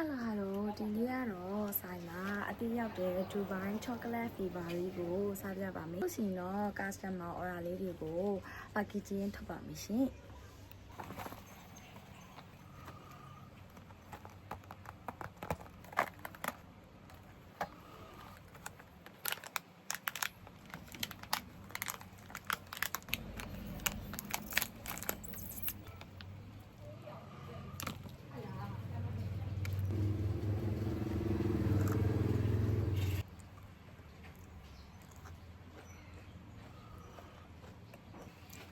ခလာတော့ဒီနေ့ကတော့ဆိုင်မှာအတိရောက်တဲ့ဒူဘိုင်းချောကလက်ဖီဘာလေးကိုစားပြပါမယ်။ဟုတ်စီတော့ customer order လေးတွေကို packaging ထုတ်ပါမယ်ရှင်။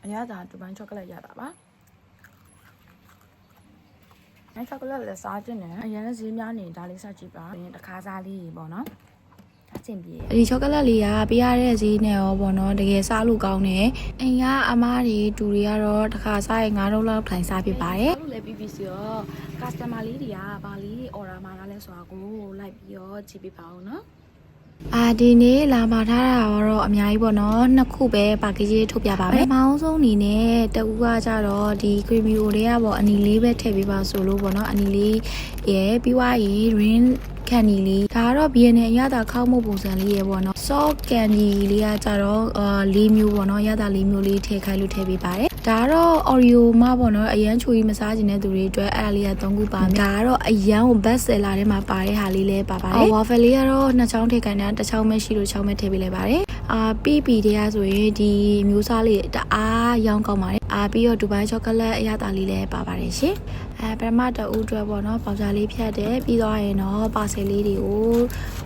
အရသာဒူဘိုင်းချောကလက်ရတာပါအဲချောကလက်လည်းစားခြင်းနဲ့အရင်ကဈေးများနေဒါလေးစားကြည့်ပါရင်တစ်ခါစားလေးကြီးပေါ့နော်အဆင်ပြေဒီချောကလက်လေးကပေးရတဲ့ဈေးနဲ့ရောပေါ့နော်တကယ်စားလို့ကောင်းတယ်အိမ်ကအမားတွေတူတွေကတော့တစ်ခါစားရင်9လုံးလောက်ထိုင်စားဖြစ်ပါတယ်လို့လည်း BBC ရော customer လေးတွေကဘာလေးတွေ order မှာလာလဲဆိုတာကိုလိုက်ပြီးတော့ကြည့်ပြပါဦးနော် အာဒီနေ့လာမှာထားတာကတော့အများကြီးပေါ့နော်နှစ်ခုပဲပါကေးကြီးထုတ်ပြပါမယ်။မောင်းဆုံးအနေနဲ့တအူးကကြတော့ဒီ creamy o တွေကပေါ့အနီလေးပဲထည့်ပေးပါဆိုလို့ပေါ့နော်အနီလေးရဲ့ပြီးွားရင် rin candy လေးဒါကတော့ BN အရသာခောက်မှုပုံစံလေးရေပေါ့နော် soft candy လေးကကြတော့အာလေးမျိုးပေါ့နော်ရတာလေးမျိုးလေးထည့်ခိုင်းလို့ထည့်ပေးပါတယ်ဒါကတော့ Oreo မပေါ့နော်အရန်ချူကြီးမစားခြင်းတဲ့သူတွေအတွက်အဲ့ဒါလေးကသုံးခုပါမယ်ဒါကတော့အရန်ကို best seller ထဲမှာပါတဲ့ဟာလေးလည်းပါပါတယ် waffle လေးကတော့နှစ်ချောင်းထည့်ခိုင်းတာတစ်ချောင်းပဲရှိလို့ချောင်းပဲထည့်ပေးလိုက်ပါတယ် အာပီပီတွေကဆိုရင်ဒီမျိုးစားလေးတအားရောင်းကောင်းပါတယ်အာပြီးတော့ဒူဘိုင်းချောကလက်အရသာလေးလည်းပါပါတယ်ရှင်အဲပထမတအူးအတွက်ပေါ့နော်ပေါင်ချာလေးဖြတ်တယ်ပြီးသွားရင်တော့ပါဆယ်လေးတွေကို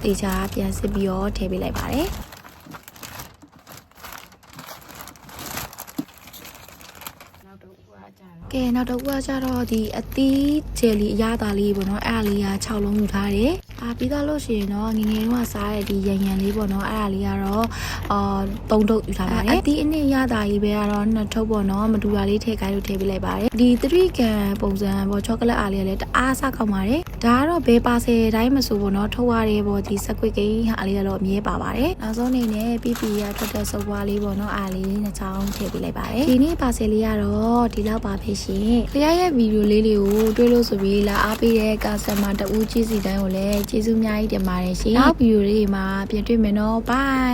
တေချာပြန်စစ်ပြီးတော့ထည့်ပေးလိုက်ပါတယ်နောက်တော့ဦးကကြတော့ကဲနောက်တော့ဦးကကြတော့ဒီအသီးဂျယ်လီအရသာလေးပေါ့နော်အဲ့ဒါလေးက6လုံးယူထားတယ် အာပြီးသားလို့ရှိရင်တော့ငယ်ငယ်တုန်းကစားတဲ့ဒီရန်ရန်လေးပေါ့နော်အဲ့ဒါလေးကတော့အာ3ထုပ်ယူထားပါတယ်အသီးအနှစ်ရသာကြီးပဲကတော့2ထုပ်ပေါ့နော်မတူတာလေးထည့်ခိုင်းလို့ထည့်ပေးလိုက်ပါတယ်ဒီ3ကန်ပုံစံပေါ့ချောကလက်အားလေးကလည်းတအားစားကောင်းပါတယ်ဒါကတော့ဘယ်ပါဆယ်တိုင်းမဆိုပေါ့နော်ထုတ်ရတဲ့ပေါ့ဒီစကွစ်ကိန်းဟာလေးကတော့အမြဲပါပါတယ်နောက်ဆုံးအနေနဲ့ PP ရထွက်တဲ့စုပ်ပွားလေးပေါ့နော်အားလေးနှစ်ချောင်းထည့်ပေးလိုက်ပါတယ်ဒီနေ့ပါဆယ်လေးကတော့ဒီလောက်ပါဖြစ်ရှင်ခရရဲ့ဗီဒီယိုလေးတွေကိုတွေ့လို့ဆိုပြီးလာအားပေးတဲ့ကာစတမာတဦးကြီးစီတိုင်းကိုလည်းကျေးဇူးအများကြီးတင်ပါတယ်ရှင်နောက်ဗီဒီယိုလေးတွေမှာပြန်တွေ့မယ်နော် bye